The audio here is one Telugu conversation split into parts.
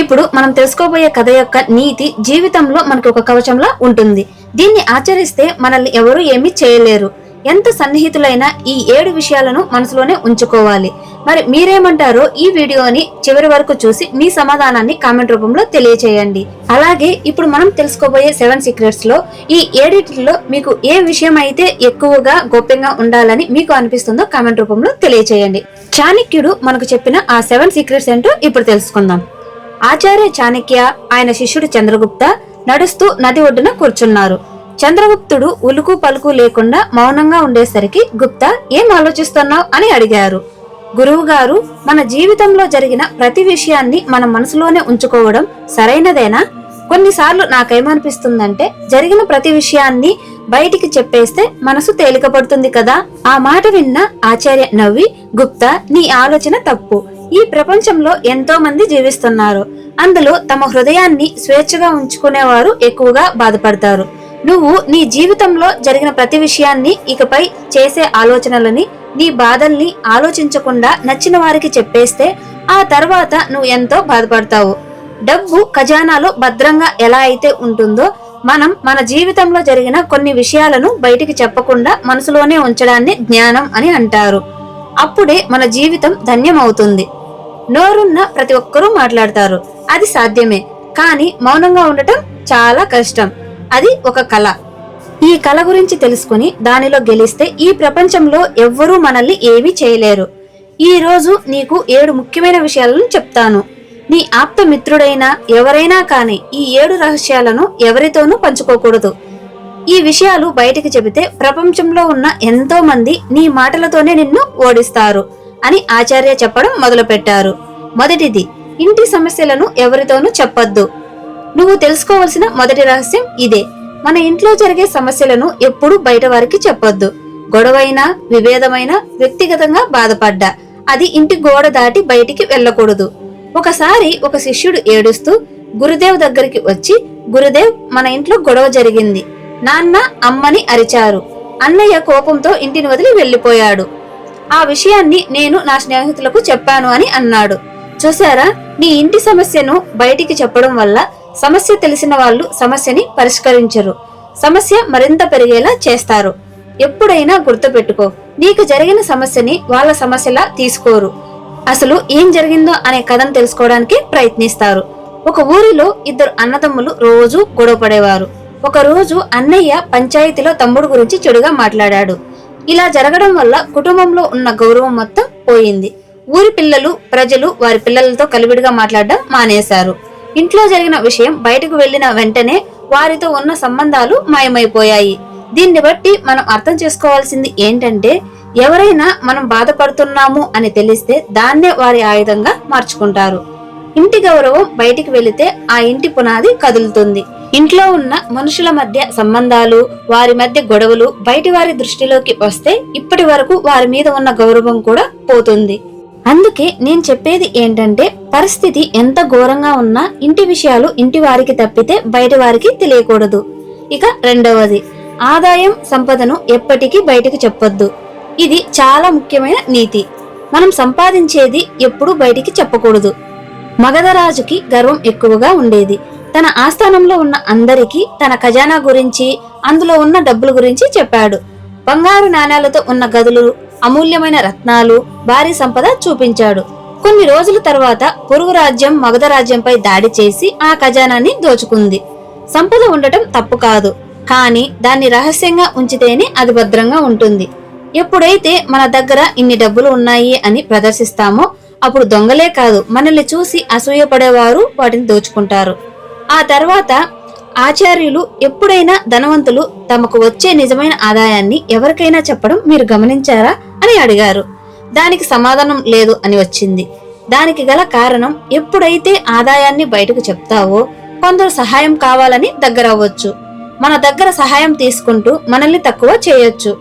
ఇప్పుడు మనం తెలుసుకోబోయే కథ యొక్క నీతి జీవితంలో మనకు ఒక కవచంలా ఉంటుంది. దీన్ని ఆచరిస్తే మనల్ని ఎవరు ఏమీ చేయలేరు. ఎంత సన్నిహితులైన ఈ ఏడు విషయాలను మనసులోనే ఉంచుకోవాలి. మరి మీరేమంటారో ఈ వీడియోని చివరి వరకు చూసి మీ సమాధానాన్ని కామెంట్ రూపంలో తెలియచేయండి. అలాగే ఇప్పుడు మనం తెలుసుకోబోయే సెవెన్ సీక్రెట్స్లో ఈ ఏడిటిలో మీకు ఏ విషయం అయితే ఎక్కువగా గోప్యంగా ఉండాలని మీకు అనిపిస్తుందో కామెంట్ రూపంలో తెలియచేయండి. చాణక్యుడు మనకు చెప్పిన ఆ సెవెన్ సీక్రెట్స్ ఏంటో ఇప్పుడు తెలుసుకుందాం. ఆచార్య చాణక్య ఆయన శిష్యుడు చంద్రగుప్త నడుస్తూ నది ఒడ్డున కూర్చున్నారు. చంద్రగుప్తుడు ఉలుకు పలుకు లేకుండా మౌనంగా ఉండేసరికి గుప్తా ఏం ఆలోచిస్తున్నావు? అని అడిగారు. గురువు గారు మన జీవితంలో జరిగిన ప్రతి విషయాన్ని మన మనసులోనే ఉంచుకోవడం సరైనదేనా? కొన్నిసార్లు నాకేమనిపిస్తుందంటే జరిగిన ప్రతి విషయాన్ని బయటికి చెప్పేస్తే మనసు తేలికపడుతుంది కదా? ఆ మాట విన్న ఆచార్య నవ్వి గుప్తా నీ ఆలోచన తప్పు. ఈ ప్రపంచంలో ఎంతో మంది జీవిస్తున్నారు. అందులో తమ హృదయాన్ని స్వేచ్ఛగా ఉంచుకునేవారు ఎక్కువగా బాధపడతారు. నువ్వు నీ జీవితంలో జరిగిన ప్రతి విషయాన్ని ఇకపై చేసే ఆలోచనలని నీ బాధల్ని ఆలోచించకుండా నచ్చిన వారికి చెప్పేస్తే ఆ తర్వాత నువ్వు ఎంతో బాధపడతావు. డబ్బు ఖజానాలో భద్రంగా ఎలా అయితే ఉంటుందో మనం మన జీవితంలో జరిగిన కొన్ని విషయాలను బయటికి చెప్పకుండా మనసులోనే ఉంచడాన్ని జ్ఞానం అని అంటారు. అప్పుడే మన జీవితం ధన్యమవుతుంది. నోరున్న ప్రతి ఒక్కరూ మాట్లాడతారు. అది సాధ్యమే. కానీ మౌనంగా ఉండటం చాలా కష్టం. అది ఒక కళ. ఈ కళ గురించి తెలుసుకుని దానిలో గెలిస్తే ఈ ప్రపంచంలో ఎవ్వరూ మనల్ని ఏమీ చేయలేరు. ఈ రోజు నీకు ఏడు ముఖ్యమైన విషయాలను చెప్తాను. నీ ఆప్త మిత్రుడైనా ఎవరైనా కానీ ఈ ఏడు రహస్యాలను ఎవరితోనూ పంచుకోకూడదు. ఈ విషయాలు బయటకు చెబితే ప్రపంచంలో ఉన్న ఎంతో మంది నీ మాటలతోనే నిన్ను ఓడిస్తారు అని ఆచార్య చెప్పడం మొదలుపెట్టారు. మొదటిది ఇంటి సమస్యలను ఎవరితోనూ చెప్పొద్దు. నువ్వు తెలుసుకోవలసిన మొదటి రహస్యం ఇదే. మన ఇంట్లో జరిగే సమస్యలను ఎప్పుడూ బయట వారికి చెప్పొద్దు. గొడవైనా విభేదమైన వ్యక్తిగతంగా బాధపడ్డా. అది ఇంటి గోడ దాటి బయటికి వెళ్ళకూడదు. ఒకసారి ఒక శిష్యుడు ఏడుస్తూ గురుదేవ్ దగ్గరికి వచ్చి గురుదేవ్ మన ఇంట్లో గొడవ జరిగింది. నాన్న అమ్మని అరిచారు. అన్నయ్య కోపంతో ఇంటిని వదిలి వెళ్ళిపోయాడు ఆ విషయాన్ని నేను నా స్నేహితులకు చెప్పాను అని అన్నాడు. చూసారా నీ ఇంటి సమస్యను బయటికి చెప్పడం వల్ల సమస్య తెలిసిన వాళ్ళు సమస్యని పరిష్కరించరు. సమస్య మరింత పెరిగేలా చేస్తారు. ఎప్పుడైనా గుర్తుపెట్టుకో నీకు జరిగిన సమస్యని వాళ్ళ సమస్యలా తీసుకోరు. అసలు ఏం జరిగిందో అనే కథను తెలుసుకోవడానికి ప్రయత్నిస్తారు. ఒక ఊరిలో ఇద్దరు అన్నదమ్ములు రోజూ గొడవ పడేవారు. ఒకరోజు అన్నయ్య పంచాయతీలో తమ్ముడు గురించి చెడుగా మాట్లాడాడు. ఇలా జరగడం వల్ల కుటుంబంలో ఉన్న గౌరవం మొత్తం పోయింది. ఊరి పిల్లలు ప్రజలు వారి పిల్లలతో కలివిడిగా మాట్లాడడం మానేశారు. ఇంట్లో జరిగిన విషయం బయటకు వెళ్ళిన వెంటనే వారితో ఉన్న సంబంధాలు మాయమైపోయాయి. దీన్ని బట్టి మనం అర్థం చేసుకోవాల్సింది ఏంటంటే ఎవరైనా మనం బాధపడుతున్నాము అని తెలిస్తే దాన్నే వారి ఆయుధంగా మార్చుకుంటారు. ఇంటి గౌరవం బయటికి వెళితే ఆ ఇంటి పునాది కదులుతుంది. ఇంట్లో ఉన్న మనుషుల మధ్య సంబంధాలు వారి మధ్య గొడవలు బయటి వారి దృష్టిలోకి వస్తే ఇప్పటి వరకు వారి మీద ఉన్న గౌరవం కూడా పోతుంది. అందుకే నేను చెప్పేది ఏంటంటే పరిస్థితి ఎంత ఘోరంగా ఉన్నా ఇంటి విషయాలు ఇంటి వారికి తప్పితే బయట వారికి తెలియకూడదు. ఇక రెండవది ఆదాయం సంపదను ఎప్పటికీ బయటకు చెప్పొద్దు. ఇది చాలా ముఖ్యమైన నీతి. మనం సంపాదించేది ఎప్పుడు బయటికి చెప్పకూడదు. మగధరాజుకి గర్వం ఎక్కువగా ఉండేది. తన ఆస్థానంలో ఉన్న అందరికీ తన ఖజానా గురించి అందులో ఉన్న డబ్బుల గురించి చెప్పాడు. బంగారు నాణేలతో ఉన్న గదులు అమూల్యమైన రత్నాలు భారీ సంపద చూపించాడు. కొన్ని రోజుల తర్వాత పొరుగు రాజ్యం మగధ రాజ్యంపై దాడి చేసి ఆ ఖజానాన్ని దోచుకుంది. సంపద ఉండటం తప్పు కాదు కానీ దాన్ని రహస్యంగా ఉంచితేనే అది భద్రంగా ఉంటుంది. ఎప్పుడైతే మన దగ్గర ఇన్ని డబ్బులు ఉన్నాయి అని ప్రదర్శిస్తామో అప్పుడు దొంగలే కాదు మనల్ని చూసి అసూయపడేవారు వాటిని దోచుకుంటారు. ఆ తర్వాత ఆచార్యులు ఎప్పుడైనా ధనవంతులు తమకు వచ్చే నిజమైన ఆదాయాన్ని ఎవరికైనా చెప్పడం మీరు గమనించారా అని అడిగారు. దానికి సమాధానం లేదు అని వచ్చింది. దానికి గల కారణం ఎప్పుడైతే ఆదాయాన్ని బయటకు చెప్తావో కొందరు సహాయం కావాలని దగ్గర అవ్వచ్చు. మన దగ్గర సహాయం తీసుకుంటూ మనల్ని తక్కువ చేయొచ్చు.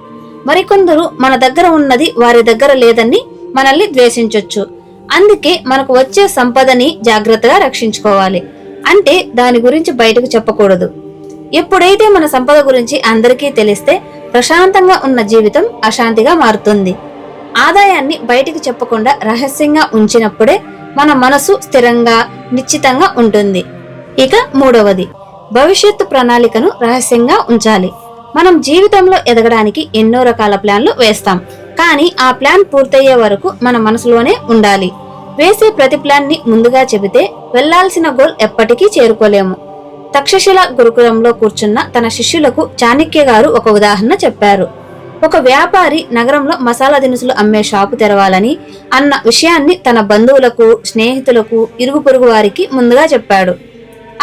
మరికొందరు మన దగ్గర ఉన్నది వారి దగ్గర లేదని మనల్ని ద్వేషించొచ్చు. అందుకే మనకు వచ్చే సంపదని జాగ్రత్తగా రక్షించుకోవాలి. అంటే దాని గురించి బయటకు చెప్పకూడదు. ఎప్పుడైతే మన సంపద గురించి అందరికీ తెలిస్తే ప్రశాంతంగా ఉన్న జీవితం అశాంతిగా మారుతుంది. ఆదాయాన్ని బయటికి చెప్పకుండా రహస్యంగా ఉంచినప్పుడే మన మనసు స్థిరంగా నిశ్చితంగా ఉంటుంది. ఇక మూడవది భవిష్యత్తు ప్రణాళికను రహస్యంగా ఉంచాలి. మనం జీవితంలో ఎదగడానికి ఎన్నో రకాల ప్లాన్లు వేస్తాం. కానీ ఆ ప్లాన్ పూర్తయ్యే వరకు మన మనసులోనే ఉండాలి. వేసే ప్రతి ప్లాన్ని ముందుగా చెబితే వెళ్ళాల్సిన గోల్ ఎప్పటికీ చేరుకోలేము. తక్షశిల గురుకులంలో కూర్చున్న తన శిష్యులకు చాణక్య గారు ఒక ఉదాహరణ చెప్పారు. ఒక వ్యాపారి నగరంలో మసాలా దినుసులు అమ్మే షాపు తెరవాలని అన్న విషయాన్ని తన బంధువులకు స్నేహితులకు ఇరుగు పొరుగు వారికి ముందుగా చెప్పాడు.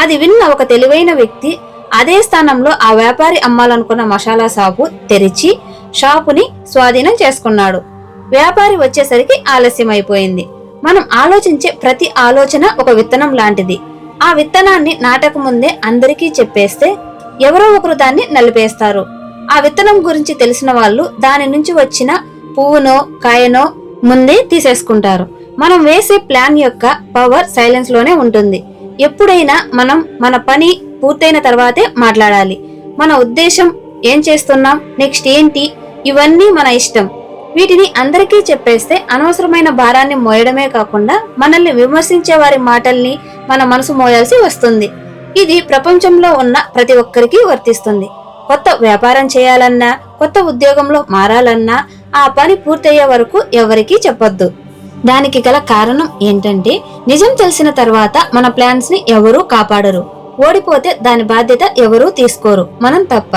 అది విన్న ఒక తెలివైన వ్యక్తి అదే స్థానంలో ఆ వ్యాపారి అమ్మాలనుకున్న మసాలా షాపు తెరిచి షాపుని స్వాధీనం చేసుకున్నాడు. వ్యాపారి వచ్చేసరికి ఆలస్యం అయిపోయింది మనం ఆలోచించే ప్రతి ఆలోచన ఒక విత్తనం లాంటిది. ఆ విత్తనాన్ని నాటక ముందే అందరికీ చెప్పేస్తే ఎవరో ఒకరు దాన్ని నలిపేస్తారు. ఆ విత్తనం గురించి తెలిసిన వాళ్ళు దాని నుంచి వచ్చిన పువ్వునో కాయనో ముందే తీసేసుకుంటారు. మనం వేసే ప్లాన్ యొక్క పవర్ సైలెన్స్లోనే ఉంటుంది. ఎప్పుడైనా మనం మన పని పూర్తయిన తర్వాతే మాట్లాడాలి. మన ఉద్దేశం ఏం చేస్తున్నాం నెక్స్ట్ ఏంటి? ఇవన్నీ మన ఇష్టం. వీటిని అందరికీ చెప్పేస్తే అనవసరమైన భారాన్ని మోయడమే కాకుండా మనల్ని విమర్శించే వారి మాటల్ని మన మనసు మోయాల్సి వస్తుంది. ఇది ప్రపంచంలో ఉన్న ప్రతి ఒక్కరికి వర్తిస్తుంది. కొత్త వ్యాపారం చేయాలన్నా కొత్త ఉద్యోగంలో మారాలన్నా ఆ పని పూర్తయ్యే వరకు ఎవరికీ చెప్పొద్దు. దానికి గల కారణం ఏంటంటే నిజం తెలిసిన తర్వాత మన ప్లాన్స్ని ఎవరూ కాపాడరు. ఓడిపోతే దాని బాధ్యత ఎవరూ తీసుకోరు. మనం తప్ప.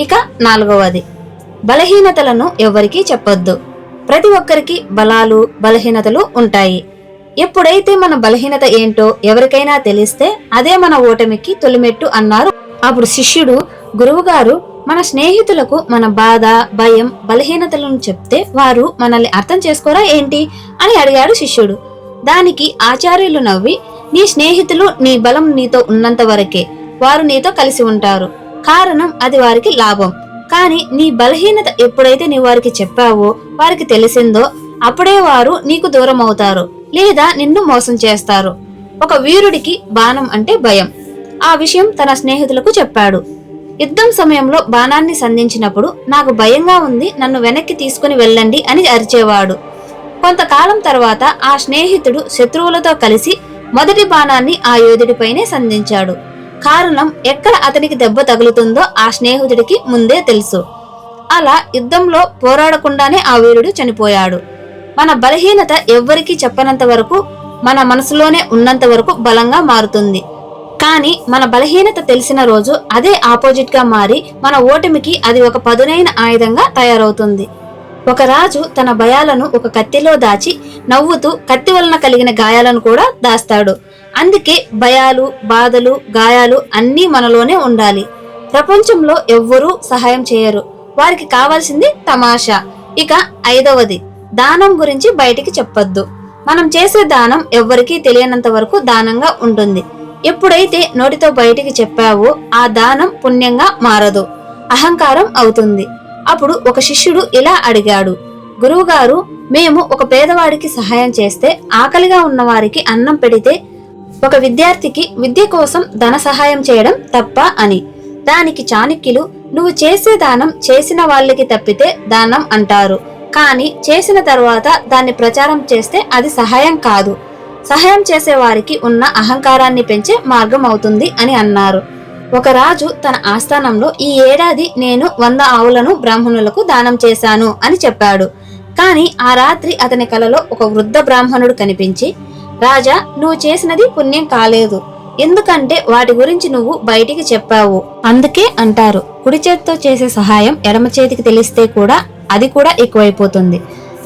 ఇక నాలుగవది. బలహీనతలను ఎవరికీ చెప్పొద్దు. ప్రతి ఒక్కరికి బలాలు బలహీనతలు ఉంటాయి. ఎప్పుడైతే మన బలహీనత ఏంటో ఎవరికైనా తెలిస్తే అదే మన ఓటమికి తొలిమెట్టు అన్నారు. అప్పుడు శిష్యుడు గురువుగారు మన స్నేహితులకు మన బాధ భయం బలహీనతలను చెప్తే వారు మనల్ని అర్థం చేసుకోరా ఏంటి అని అడిగాడు శిష్యుడు. దానికి ఆచార్యులు నవ్వి నీ స్నేహితులు నీ బలం నీతో ఉన్నంత వరకే వారు నీతో కలిసి ఉంటారు. కారణం అది వారికి లాభం. కానీ నీ బలహీనత ఎప్పుడైతే నీ వారికి చెప్పావో వారికి తెలిసిందో అప్పుడే వారు నీకు దూరం అవుతారు లేదా నిన్ను మోసం చేస్తారు. ఒక వీరుడికి బాణం అంటే భయం. ఆ విషయం తన స్నేహితులకు చెప్పాడు. యుద్ధం సమయంలో బాణాన్ని సంధించినప్పుడు నాకు భయంగా ఉంది నన్ను వెనక్కి తీసుకుని వెళ్ళండి అని అరిచేవాడు. కొంతకాలం తర్వాత ఆ స్నేహితుడు శత్రువులతో కలిసి మొదటి బాణాన్ని ఆ యోధుడిపైనే సంధించాడు. కారణం ఎక్కడ అతనికి దెబ్బ తగులుతుందో ఆ స్నేహితుడికి ముందే తెలుసు. అలా యుద్ధంలో పోరాడకుండానే ఆ వీరుడు చనిపోయాడు. మన బలహీనత ఎవ్వరికీ చెప్పనంత వరకు మన మనసులోనే ఉన్నంత వరకు బలంగా మారుతుంది. కానీ మన బలహీనత తెలిసిన రోజు అదే ఆపోజిట్గా మారి మన ఓటమికి అది ఒక పదునైన ఆయుధంగా తయారవుతుంది. ఒక రాజు తన భయాలను ఒక కత్తిలో దాచి నవ్వుతూ కత్తి వలన కలిగిన గాయాలను కూడా దాస్తాడు. అందుకే భయాలు బాధలు గాయాలు అన్నీ మనలోనే ఉండాలి. ప్రపంచంలో ఎవ్వరూ సహాయం చేయరు. వారికి కావాల్సింది తమాషా. ఇక ఐదవది దానం గురించి బయటికి చెప్పొద్దు. మనం చేసే దానం ఎవ్వరికీ తెలియనంత వరకు దానంగా ఉంటుంది. ఎప్పుడైతే నోటితో బయటికి చెప్పావో ఆ దానం పుణ్యంగా మారదు. అహంకారం అవుతుంది. అప్పుడు ఒక శిష్యుడు ఇలా అడిగాడు. గురువుగారు మేము ఒక పేదవాడికి సహాయం చేస్తే ఆకలిగా ఉన్నవారికి అన్నం పెడితే ఒక విద్యార్థికి విద్య కోసం ధన సహాయం చేయడం తప్ప అని. దానికి చాణక్యులు నువ్వు చేసే దానం చేసిన వాళ్ళకి తప్పితే దానం అంటారు. కానీ చేసిన తర్వాత దాన్ని ప్రచారం చేస్తే అది సహాయం కాదు. సహాయం చేసే వారికి ఉన్న అహంకారాన్ని పెంచే మార్గం అవుతుంది అని అన్నారు. ఒక రాజు తన ఆస్థానంలో ఈ ఏడాది నేను వంద ఆవులను బ్రాహ్మణులకు దానం చేశాను అని చెప్పాడు. కానీ ఆ రాత్రి అతని కలలో ఒక వృద్ధ బ్రాహ్మణుడు కనిపించి రాజా నువ్వు చేసినది పుణ్యం కాలేదు. ఎందుకంటే వాటి గురించి నువ్వు బయటికి చెప్పావు. అందుకే అంటారు కుడి చేతితో చేసే సహాయం ఎడమ చేతికి తెలిస్తే కూడా అది కూడా ఎక్కువైపోతుంది.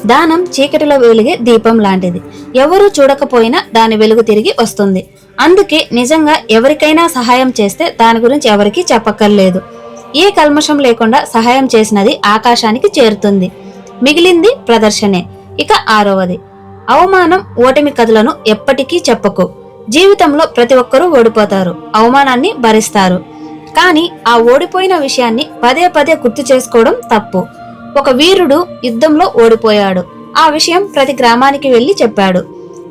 దానం చీకటిలో వెలిగే దీపం లాంటిది. ఎవరూ చూడకపోయినా దాని వెలుగు తిరిగి వస్తుంది. అందుకే నిజంగా ఎవరికైనా సహాయం చేస్తే దాని గురించి ఎవరికీ చెప్పక్కర్లేదు. ఏ కల్మషం లేకుండా సహాయం చేసినది ఆకాశానికి చేరుతుంది. మిగిలింది ప్రదర్శనే. ఇక ఆరవది. అవమానం ఓటమి కథలను ఎప్పటికీ చెప్పకు. జీవితంలో ప్రతి ఒక్కరూ ఓడిపోతారు. అవమానాన్ని భరిస్తారు. కానీ ఆ ఓడిపోయిన విషయాన్ని పదే పదే గుర్తు చేసుకోవడం తప్పు. ఒక వీరుడు యుద్ధంలో ఓడిపోయాడు. ఆ విషయం ప్రతి గ్రామానికి వెళ్ళి చెప్పాడు.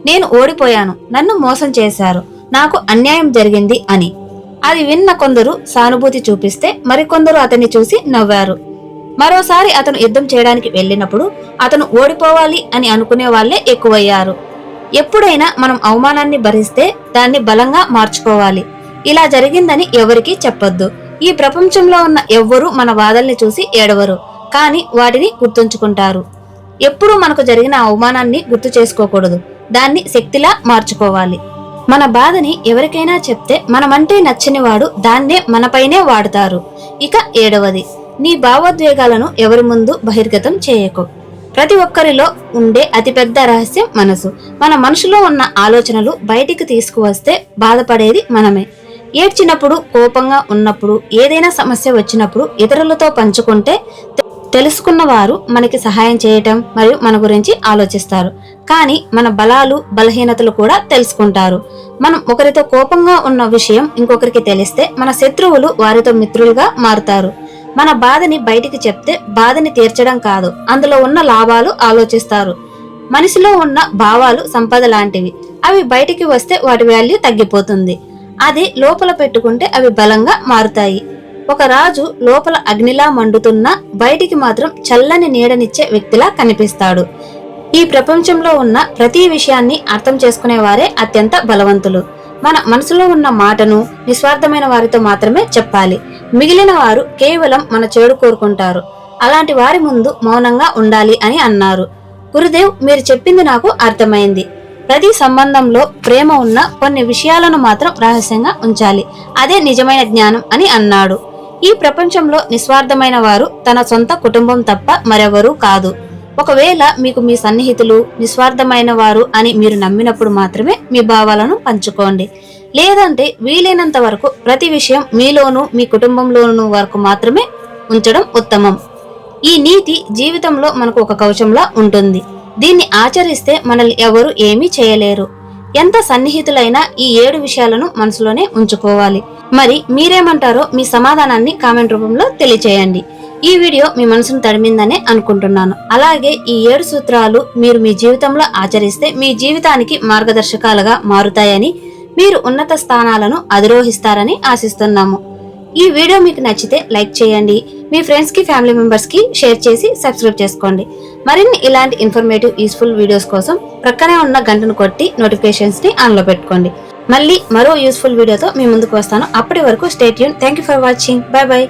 నేను ఓడిపోయాను. నన్ను మోసం చేశారు. నాకు అన్యాయం జరిగింది అని. అది విన్న కొందరు సానుభూతి చూపిస్తే మరికొందరు అతన్ని చూసి నవ్వారు. మరోసారి అతను యుద్ధం చేయడానికి వెళ్ళినప్పుడు అతను ఓడిపోవాలి అని అనుకునే వాళ్ళే ఎక్కువయ్యారు. ఎప్పుడైనా మనం అవమానాన్ని భరిస్తే దాన్ని బలంగా మార్చుకోవాలి. ఇలా జరిగిందని ఎవరికీ చెప్పొద్దు. ఈ ప్రపంచంలో ఉన్న ఎవ్వరూ మన బాధల్ని చూసి ఏడవరు. కానీ వాటిని గుర్తుంచుకుంటారు. ఎప్పుడూ మనకు జరిగిన అవమానాన్ని గుర్తు చేసుకోకూడదు. దాన్ని శక్తిలా మార్చుకోవాలి. మన బాధని ఎవరికైనా చెప్తే మనమంటే నచ్చని వాడు దాన్నే మనపైనే వాడుతారు. ఇక ఏడవది. నీ భావోద్వేగాలను ఎవరి ముందు బహిర్గతం చేయకు. ప్రతి ఒక్కరిలో ఉండే అతిపెద్ద రహస్యం మనసు. మన మనసులో ఉన్న ఆలోచనలు బయటికి తీసుకువస్తే బాధపడేది మనమే. ఏడ్చినప్పుడు కోపంగా ఉన్నప్పుడు ఏదైనా సమస్య వచ్చినప్పుడు ఇతరులతో పంచుకుంటే తెలుసుకున్న వారు మనకి సహాయం చేయటం మరియు మన గురించి ఆలోచిస్తారు. కానీ మన బలాలు బలహీనతలు కూడా తెలుసుకుంటారు. మనం ఒకరితో కోపంగా ఉన్న విషయం ఇంకొకరికి తెలిస్తే మన శత్రువులు వారితో మిత్రులుగా మారుతారు. మన బాధని బయటికి చెప్తే బాధని తీర్చడం కాదు. అందులో ఉన్న లాభాలు ఆలోచిస్తారు. మనిషిలో ఉన్న భావాలు సంపద లాంటివి. అవి బయటికి వస్తే వాటి వాల్యూ తగ్గిపోతుంది. అది లోపల పెట్టుకుంటే అవి బలంగా మారుతాయి. ఒక రాజు లోపల అగ్నిలా మండుతున్నా బయటికి మాత్రం చల్లని నీడనిచ్చే వ్యక్తిలా కనిపిస్తాడు. ఈ ప్రపంచంలో ఉన్న ప్రతి విషయాన్ని అర్థం చేసుకునేవారే అత్యంత బలవంతులు. మన మనసులో ఉన్న మాటను నిస్వార్థమైన వారితో మాత్రమే చెప్పాలి. మిగిలిన వారు కేవలం మన చెడు కోరుకుంటారు. అలాంటి వారి ముందు మౌనంగా ఉండాలి అని అన్నారు. గురుదేవ్ మీరు చెప్పింది నాకు అర్థమైంది. ప్రతి సంబంధంలో ప్రేమ ఉన్న కొన్ని విషయాలను మాత్రం రహస్యంగా ఉంచాలి. అదే నిజమైన జ్ఞానం అని అన్నాడు. ఈ ప్రపంచంలో నిస్వార్థమైన వారు తన సొంత కుటుంబం తప్ప మరెవరూ కాదు. ఒకవేళ మీకు మీ సన్నిహితులు నిస్వార్థమైన వారు అని మీరు నమ్మినప్పుడు మాత్రమే మీ భావాలను పంచుకోండి. లేదంటే వీలైనంత వరకు ప్రతి విషయం మీలోనూ మీ కుటుంబంలోనూ వరకు మాత్రమే ఉంచడం ఉత్తమం. ఈ నీతి జీవితంలో మనకు ఒక కవచంలా ఉంటుంది. దీన్ని ఆచరిస్తే మనల్ని ఎవరు ఏమీ చేయలేరు. ఎంత సన్నిహితులైనా ఈ ఏడు విషయాలను మనసులోనే ఉంచుకోవాలి. మరి మీరేమంటారో మీ సమాధానాన్ని కామెంట్ రూపంలో తెలియచేయండి. ఈ వీడియో మీ మనసును తడిమిందనే అనుకుంటున్నాను. అలాగే ఈ ఏడు సూత్రాలు మీరు మీ జీవితంలో ఆచరిస్తే మీ జీవితానికి మార్గదర్శకాలుగా మారుతాయని మీరు ఉన్నత స్థానాలను అధిరోహిస్తారని ఆశిస్తున్నాము. ఈ వీడియో మీకు నచ్చితే లైక్ చేయండి మీ ఫ్రెండ్స్కి ఫ్యామిలీ మెంబర్స్కి షేర్ చేసి సబ్స్క్రైబ్ చేసుకోండి. మరిన్ని ఇలాంటి ఇన్ఫర్మేటివ్ యూస్ఫుల్ వీడియోస్ కోసం ప్రక్కనే ఉన్న గంటను కొట్టి నోటిఫికేషన్స్ని ఆన్లో పెట్టుకోండి. మళ్ళీ మరో యూస్ఫుల్ వీడియోతో మీ ముందుకు వస్తాను. అప్పటి వరకు state Yoon. Thank you for watching. Bye bye